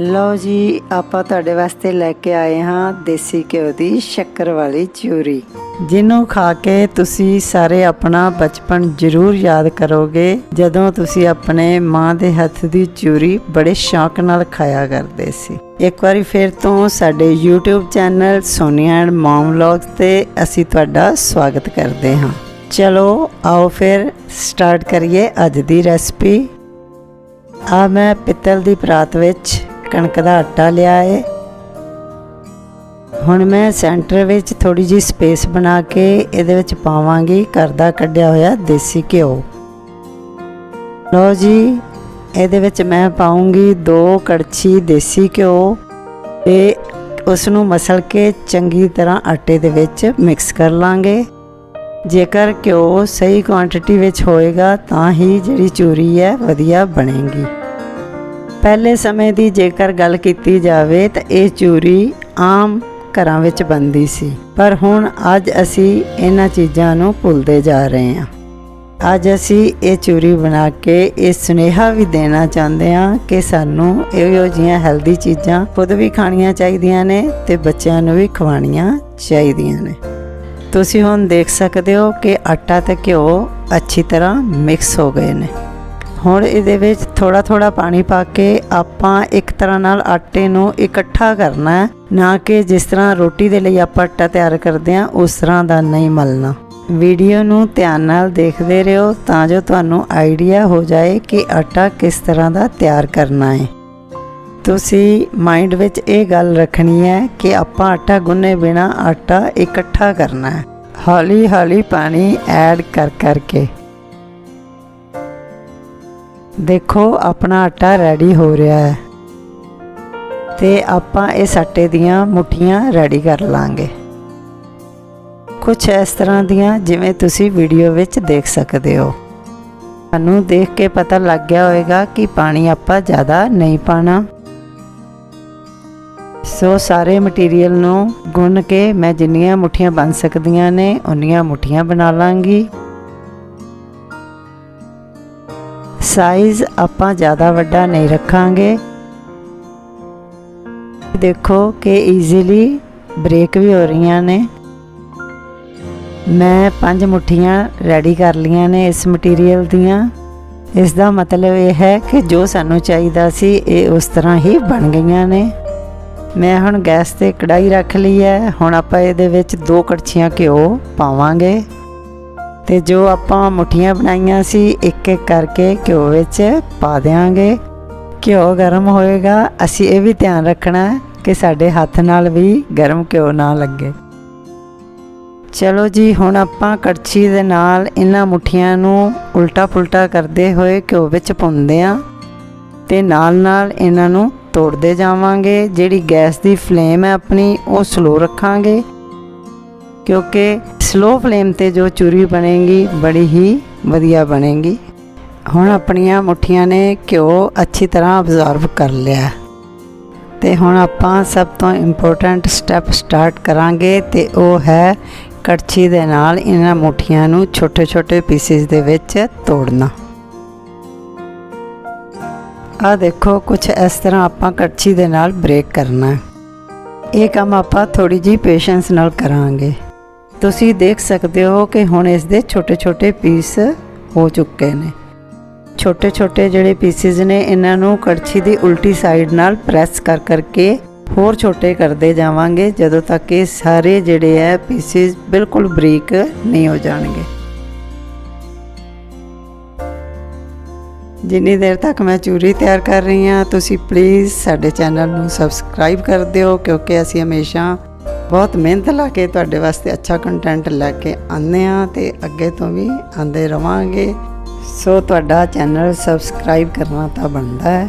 ਲਓ ਜੀ, ਆਪਾਂ ਤੁਹਾਡੇ ਵਾਸਤੇ ਲੈ ਕੇ ਆਏ ਹਾਂ ਦੇਸੀ ਘਿਓ ਦੀ ਸ਼ੱਕਰ ਵਾਲੀ ਚੂਰੀ। ਜਿਹਨੂੰ ਖਾ ਕੇ ਤੁਸੀਂ ਸਾਰੇ ਆਪਣਾ ਬਚਪਨ ਜ਼ਰੂਰ ਯਾਦ ਕਰੋਗੇ, ਜਦੋਂ ਤੁਸੀਂ ਆਪਣੇ ਮਾਂ ਦੇ ਹੱਥ ਦੀ ਚੂਰੀ ਬੜੇ ਸ਼ੌਕ ਨਾਲ ਖਾਇਆ ਕਰਦੇ ਸੀ। ਇੱਕ ਵਾਰੀ ਫਿਰ ਤੋਂ ਸਾਡੇ YouTube channel Sonia and mum vlogs ਤੇ ਅਸੀਂ ਤੁਹਾਡਾ ਸਵਾਗਤ ਕਰਦੇ ਹਾਂ। ਚਲੋ, ਆਓ ਫਿਰ ਸਟਾਰਟ ਕਰੀਏ ਅੱਜ ਦੀ ਰੈਸਪੀ। ਆ ਮੈਂ ਪਿੱਤਲ ਦੀ ਪਰਾਤ ਵਿੱਚ ਕਣਕ ਦਾ ਆਟਾ ਲਿਆ ਏ। ਹੁਣ ਮੈਂ ਸੈਂਟਰ ਵਿੱਚ ਥੋੜੀ ਜੀ ਸਪੇਸ ਬਣਾ ਕੇ ਇਹਦੇ ਵਿੱਚ ਪਾਵਾਂਗੀ। ਘਰ ਦਾ ਕੱਢਿਆ ਹੋਇਆ ਦੇਸੀ ਘਿਓ। ਲਓ ਜੀ, ਇਹਦੇ ਵਿੱਚ ਮੈਂ ਪਾਉਂਗੀ ਦੋ ਕੜਛੀ ਦੇਸੀ ਘਿਓ ਤੇ ਉਸ ਨੂੰ ਮਸਲ ਕੇ ਚੰਗੀ ਤਰ੍ਹਾਂ ਆਟੇ ਦੇ ਵਿੱਚ ਮਿਕਸ ਕਰ ਲਾਂਗੇ। ਜੇਕਰ ਘਿਓ ਸਹੀ ਕੁਆਂਟੀਟੀ ਵਿੱਚ ਹੋਏਗਾ ਤਾਂ ਹੀ ਜਿਹੜੀ ਚੂਰੀ ਹੈ ਵਧੀਆ ਬਣੇਗੀ। ਪਹਿਲੇ ਸਮੇਂ ਦੀ ਜੇਕਰ ਗੱਲ ਕੀਤੀ ਜਾਵੇ ਤਾਂ ਇਹ ਚੂਰੀ ਆਮ ਘਰਾਂ ਵਿੱਚ ਬਣਦੀ ਸੀ। ਪਰ ਹੁਣ ਅੱਜ ਅਸੀਂ ਇਹਨਾਂ ਚੀਜ਼ਾਂ ਨੂੰ ਭੁੱਲਦੇ ਜਾ ਰਹੇ ਹਾਂ। ਅੱਜ ਅਸੀਂ ਇਹ ਚੂਰੀ ਬਣਾ ਕੇ ਇਹ ਸੁਨੇਹਾ ਵੀ ਦੇਣਾ ਚਾਹੁੰਦੇ ਹਾਂ ਕਿ ਸਾਨੂੰ ਇਹੋ ਜਿਹੀਆਂ ਹੈਲਦੀ ਚੀਜ਼ਾਂ ਖੁਦ ਵੀ ਖਾਣੀਆਂ ਚਾਹੀਦੀਆਂ ਨੇ ਤੇ ਬੱਚਿਆਂ ਨੂੰ ਵੀ ਖਵਾਉਣੀਆਂ ਚਾਹੀਦੀਆਂ ਨੇ। ਤੁਸੀਂ ਹੁਣ ਦੇਖ ਸਕਦੇ ਹੋ ਕਿ ਆਟਾ ਤੇ ਘਿਓ ਅੱਛੀ ਤਰ੍ਹਾਂ ਮਿਕਸ ਹੋ ਗਏ ਨੇ। ਹੁਣ ਇਹਦੇ ਵਿੱਚ ਥੋੜਾ ਥੋੜਾ ਪਾਣੀ ਪਾ ਕੇ ਆਪਾਂ ਇੱਕ ਤਰ੍ਹਾਂ ਨਾਲ ਆਟੇ ਨੂੰ ਇਕੱਠਾ ਕਰਨਾ ਹੈ, ਨਾ ਕਿ ਜਿਸ ਤਰ੍ਹਾਂ ਰੋਟੀ ਦੇ ਲਈ ਆਪਾਂ ਆਟਾ ਤਿਆਰ ਕਰਦੇ ਹਾਂ, ਉਸ ਤਰ੍ਹਾਂ ਦਾ ਨਹੀਂ ਮਲਣਾ। ਵੀਡੀਓ ਨੂੰ ਧਿਆਨ ਨਾਲ ਦੇਖਦੇ ਰਹੋ ਤਾਂ ਜੋ ਤੁਹਾਨੂੰ ਆਈਡੀਆ ਹੋ ਜਾਏ ਕਿ ਆਟਾ ਕਿਸ ਤਰ੍ਹਾਂ ਦਾ ਤਿਆਰ ਕਰਨਾ ਹੈ। ਤੁਸੀਂ ਮਾਈਂਡ ਵਿੱਚ ਇਹ ਗੱਲ ਰੱਖਣੀ ਹੈ ਕਿ ਆਪਾਂ ਆਟਾ ਗੁੰਨੇ ਬਿਨਾ ਆਟਾ ਇਕੱਠਾ ਕਰਨਾ ਹੈ। ਹੌਲੀ ਹੌਲੀ ਪਾਣੀ ਐਡ ਕਰ ਕਰਕੇ। ਦੇਖੋ, ਆਪਣਾ ਆਟਾ ਰੈਡੀ ਹੋ ਰਿਹਾ ਹੈ। ਤੇ ਆਪਾਂ ਇਸ ਆਟੇ ਦੀਆਂ ਮੁਠੀਆਂ ਰੈਡੀ ਕਰ ਲਾਂਗੇ। ਕੁਝ ਇਸ ਤਰ੍ਹਾਂ ਦੀਆਂ ਜਿਵੇਂ ਤੁਸੀਂ ਵੀਡੀਓ ਵਿੱਚ ਦੇਖ ਸਕਦੇ ਹੋ। ਤੁਹਾਨੂੰ ਦੇਖ ਕੇ ਪਤਾ ਲੱਗ ਗਿਆ ਹੋਵੇਗਾ ਕਿ ਪਾਣੀ ਆਪਾਂ ਜ਼ਿਆਦਾ ਨਹੀਂ ਪਾਣਾ। ਸੋ ਸਾਰੇ ਮਟੀਰੀਅਲ ਨੂੰ ਗੁੰਨ ਕੇ ਮੈਂ ਜਿੰਨੀਆਂ ਮੁਠੀਆਂ ਬਣ ਸਕਦੀਆਂ ਨੇ, ਉਨੀਆਂ ਮੁਠੀਆਂ ਬਣਾ ਲਾਂਗੀ। ਸਾਈਜ਼ ਆਪਾਂ ਜ਼ਿਆਦਾ ਵੱਡਾ ਨਹੀਂ ਰੱਖਾਂਗੇ। ਦੇਖੋ ਕਿ ਈਜ਼ੀਲੀ ਬ੍ਰੇਕ ਵੀ ਹੋ ਰਹੀਆਂ ਨੇ। ਮੈਂ ਪੰਜ ਮੁਠੀਆਂ ਰੈਡੀ ਕਰ ਲੀਆਂ ਨੇ ਇਸ ਮਟੀਰੀਅਲ ਦੀਆਂ। ਇਸ ਦਾ ਮਤਲਬ ਇਹ ਹੈ ਕਿ ਜੋ ਸਾਨੂੰ ਚਾਹੀਦਾ ਸੀ ਇਹ ਉਸ ਤਰ੍ਹਾਂ ਹੀ ਬਣ ਗਈਆਂ ਨੇ। ਮੈਂ ਹੁਣ ਗੈਸ ਤੇ ਕੜਾਈ ਰੱਖ ਲਈ ਹੈ। ਹੁਣ ਆਪਾਂ ਇਹਦੇ ਵਿੱਚ ਦੋ ਕੜਛੀਆਂ ਘਿਓ ਪਾਵਾਂਗੇ। ਤੇ ਜੋ ਆਪਾਂ ਮੁਠੀਆਂ ਬਣਾਈਆਂ ਸੀ, ਇੱਕ ਇੱਕ ਕਰਕੇ ਘਿਓ ਵਿੱਚ ਪਾ ਦੇਾਂਗੇ ਘਿਓ ਗਰਮ ਹੋਏਗਾ। ਅਸੀਂ ਇਹ ਵੀ ਧਿਆਨ ਰੱਖਣਾ ਹੈ ਕਿ ਸਾਡੇ ਹੱਥ ਨਾਲ ਵੀ ਗਰਮ ਘਿਓ ਨਾ ਲੱਗੇ। ਚਲੋ ਜੀ, ਹੁਣ ਆਪਾਂ ਕੜਛੀ ਦੇ ਨਾਲ ਇਹਨਾਂ ਮੁਠੀਆਂ ਨੂੰ ਉਲਟਾ ਪੁਲਟਾ ਕਰਦੇ ਹੋਏ ਘਿਓ ਵਿੱਚ ਪਾਉਂਦੇ ਆਂ ਤੇ ਨਾਲ ਨਾਲ ਇਹਨਾਂ ਨੂੰ ਤੋੜਦੇ ਜਾਵਾਂਗੇ। ਜਿਹੜੀ ਗੈਸ ਦੀ ਫਲੇਮ ਹੈ ਆਪਣੀ, ਉਹ ਸਲੋ ਰੱਖਾਂਗੇ। ਕਿਉਂਕਿ ਸਲੋ ਫਲੇਮ ਤੇ ਜੋ ਚੂਰੀ ਬਣੇਗੀ, ਬੜੀ ਹੀ ਵਧੀਆ ਬਣੇਗੀ। ਹੁਣ ਆਪਣੀਆਂ ਮੁਠੀਆਂ ਨੇ ਘਿਓ ਅੱਛੀ ਤਰ੍ਹਾਂ ਅਬਜ਼ਰਵ ਕਰ ਲਿਆ। ਤੇ ਹੁਣ ਆਪਾਂ ਸਭ ਤੋਂ ਇੰਪੋਰਟੈਂਟ ਸਟੈਪ ਸਟਾਰਟ ਕਰਾਂਗੇ ਤੇ ਉਹ ਹੈ ਕੜਛੀ ਦੇ ਨਾਲ ਇਹਨਾਂ ਮੁਠੀਆਂ ਨੂੰ ਛੋਟੇ-ਛੋਟੇ ਪੀਸਿਸ ਦੇ ਵਿੱਚ ਤੋੜਨਾ। ਆ ਦੇਖੋ ਕੁਝ ਇਸ ਤਰ੍ਹਾਂ ਆਪਾਂ ਕੜਛੀ ਦੇ ਨਾਲ ਬ੍ਰੇਕ ਕਰਨਾ। ਇਹ ਕੰਮ ਆਪਾਂ ਥੋੜੀ ਜੀ ਪੇਸ਼ੈਂਸ ਨਾਲ ਕਰਾਂਗੇ। ਤੁਸੀਂ ਦੇਖ ਸਕਦੇ ਹੋ ਕਿ ਹੁਣ ਇਸ ਦੇ ਛੋਟੇ-ਛੋਟੇ ਪੀਸ ਹੋ ਚੁੱਕੇ ਨੇ। ਛੋਟੇ-ਛੋਟੇ ਜਿਹੜੇ ਪੀਸਿਸ ਨੇ, ਇਹਨਾਂ ਨੂੰ ਕੜਛੀ ਦੀ ਉਲਟੀ ਸਾਈਡ ਨਾਲ ਪ੍ਰੈਸ ਕਰ ਕਰਕੇ ਹੋਰ ਛੋਟੇ ਕਰਦੇ ਜਾਵਾਂਗੇ, ਜਦੋਂ ਤੱਕ ਇਹ ਸਾਰੇ ਜਿਹੜੇ ਹੈ ਪੀਸਿਸ ਬਿਲਕੁਲ ਬਰੀਕ ਨਹੀਂ ਹੋ ਜਾਣਗੇ। ਜਿੰਨੀ ਦੇਰ ਤੱਕ ਮੈਂ ਚੂਰੀ ਤਿਆਰ ਕਰ ਰਹੀ ਹਾਂ, ਤੁਸੀਂ ਪਲੀਜ਼ ਸਾਡੇ ਚੈਨਲ ਨੂੰ ਸਬਸਕ੍ਰਾਈਬ ਕਰ ਦਿਓ, ਕਿਉਂਕਿ ਅਸੀਂ ਹਮੇਸ਼ਾ ਬਹੁਤ ਮਿਹਨਤ ਲਾ ਕੇ ਤੁਹਾਡੇ ਵਾਸਤੇ ਅੱਛਾ ਕੰਟੈਂਟ ਲੈ ਕੇ ਆਉਂਦੇ ਹਾਂ ਤੇ ਅੱਗੇ ਤੋਂ ਵੀ ਆਉਂਦੇ ਰਵਾਂਗੇ। ਸੋ ਤੁਹਾਡਾ ਚੈਨਲ ਸਬਸਕ੍ਰਾਈਬ ਕਰਨਾ ਤਾਂ ਬਣਦਾ ਹੈ।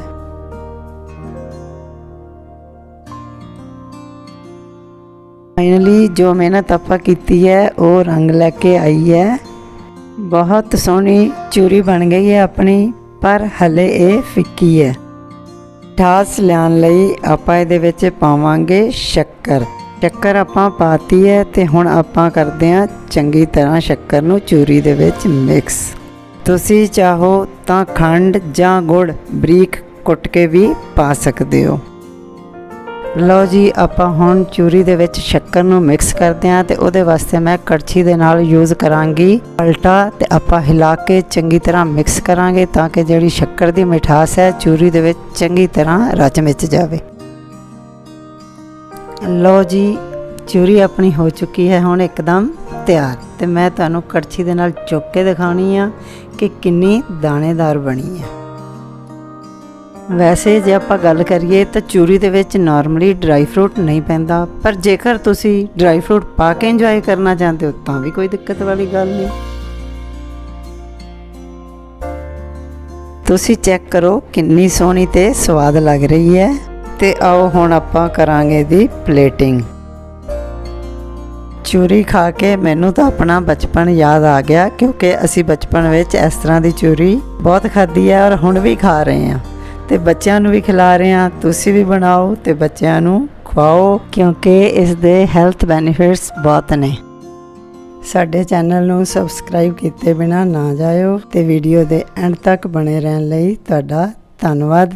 ਫਾਈਨਲੀ ਜੋ ਮਿਹਨਤ ਆਪਾਂ ਕੀਤੀ ਹੈ, ਉਹ ਰੰਗ ਲੈ ਕੇ ਆਈ ਹੈ। ਬਹੁਤ ਸੋਹਣੀ ਚੂਰੀ ਬਣ ਗਈ ਹੈ ਆਪਣੀ, ਪਰ ਹਲੇ ਇਹ ਫਿੱਕੀ ਹੈ। ਠਾਸ ਲਿਆਉਣ ਲਈ ਆਪਾਂ ਇਹਦੇ ਵਿੱਚ ਪਾਵਾਂਗੇ ਸ਼ੱਕਰ। ਸ਼ੱਕਰ ਆਪਾਂ ਪਾਤੀ ਹੈ ਤੇ ਹੁਣ ਆਪਾਂ ਕਰਦੇ ਹਾਂ ਚੰਗੀ ਤਰ੍ਹਾਂ ਸ਼ੱਕਰ ਨੂੰ ਚੂਰੀ ਦੇ ਵਿੱਚ ਮਿਕਸ ਤੁਸੀਂ ਚਾਹੋ ਤਾਂ ਖੰਡ ਜਾਂ ਗੁੜ ਬਰੀਕ ਕੁੱਟ ਕੇ ਵੀ ਪਾ ਸਕਦੇ ਹੋ। ਲਓ ਜੀ, ਆਪਾਂ ਹੁਣ ਚੂਰੀ ਦੇ ਵਿੱਚ ਸ਼ੱਕਰ ਨੂੰ ਮਿਕਸ ਕਰਦੇ ਹਾਂ ਤੇ ਉਹਦੇ ਵਾਸਤੇ ਮੈਂ ਕੜਛੀ ਦੇ ਨਾਲ ਯੂਜ਼ ਕਰਾਂਗੀ। ਪਲਟਾ ਤੇ ਆਪਾਂ ਹਿਲਾ ਕੇ ਚੰਗੀ ਤਰ੍ਹਾਂ ਮਿਕਸ ਕਰਾਂਗੇ ਤਾਂ ਕਿ ਜਿਹੜੀ ਸ਼ੱਕਰ ਦੀ ਮਿਠਾਸ ਹੈ, ਚੂਰੀ ਦੇ ਵਿੱਚ ਚੰਗੀ ਤਰ੍ਹਾਂ ਰਚ ਮਿਚ ਜਾਵੇ। ਲਓ ਜੀ, ਚੂਰੀ ਆਪਣੀ ਹੋ ਚੁੱਕੀ ਹੈ, ਹੁਣ ਇੱਕਦਮ ਤਿਆਰ। ਤੇ ਮੈਂ ਤੁਹਾਨੂੰ ਕੜਛੀ ਦੇ ਨਾਲ ਚੁੱਕ ਕੇ ਦਿਖਾਉਣੀ ਆ ਕਿ ਕਿੰਨੀ ਦਾਣੇਦਾਰ ਬਣੀ ਹੈ ਵੈਸੇ ਜੇ ਆਪਾਂ ਗੱਲ ਕਰੀਏ ਤਾਂ ਚੂਰੀ ਦੇ ਵਿੱਚ ਨਾਰਮਲੀ ਡਰਾਈ ਫਰੂਟ ਨਹੀਂ ਪੈਂਦਾ, ਪਰ ਜੇਕਰ ਤੁਸੀਂ ਡਰਾਈ ਫਰੂਟ ਪਾ ਕੇ ਇੰਜੋਏ ਕਰਨਾ ਚਾਹੁੰਦੇ ਹੋ, ਤਾਂ ਵੀ ਕੋਈ ਦਿੱਕਤ ਵਾਲੀ ਗੱਲ ਨਹੀਂ। ਤੁਸੀਂ ਚੈੱਕ ਕਰੋ ਕਿੰਨੀ ਸੋਹਣੀ ਤੇ ਸਵਾਦ ਲੱਗ ਰਹੀ ਹੈ। ਤੇ ਆਓ ਹੁਣ ਆਪਾਂ ਕਰਾਂਗੇ ਦੀ ਪਲੇਟਿੰਗ ਚੂਰੀ ਖਾ ਕੇ ਮੈਨੂੰ ਤਾਂ ਆਪਣਾ ਬਚਪਨ ਯਾਦ ਆ ਗਿਆ, ਕਿਉਂਕਿ ਅਸੀਂ ਬਚਪਨ ਵਿੱਚ ਇਸ ਤਰ੍ਹਾਂ ਦੀ ਚੂਰੀ ਬਹੁਤ ਖਾਧੀ ਹੈ ਔਰ ਹੁਣ ਵੀ ਖਾ ਰਹੇ ਹਾਂ। ਤੇ ਬੱਚਿਆਂ ਨੂੰ ਵੀ ਖਿਲਾ ਰਹੇ ਹਾਂ, ਤੁਸੀਂ ਵੀ ਬਣਾਓ ਤੇ ਬੱਚਿਆਂ ਨੂੰ ਖਵਾਓ, ਕਿਉਂਕਿ ਇਸ ਦੇ ਹੈਲਥ ਬੈਨੀਫਿਟਸ ਬਹੁਤ ਨੇ। ਸਾਡੇ ਚੈਨਲ ਨੂੰ ਸਬਸਕ੍ਰਾਈਬ ਕੀਤੇ ਬਿਨਾ ਨਾ ਜਾਇਓ ਤੇ ਵੀਡੀਓ ਦੇ ਐਂਡ ਤੱਕ ਬਣੇ ਰਹਿਣ ਲਈ ਤੁਹਾਡਾ ਧੰਨਵਾਦ।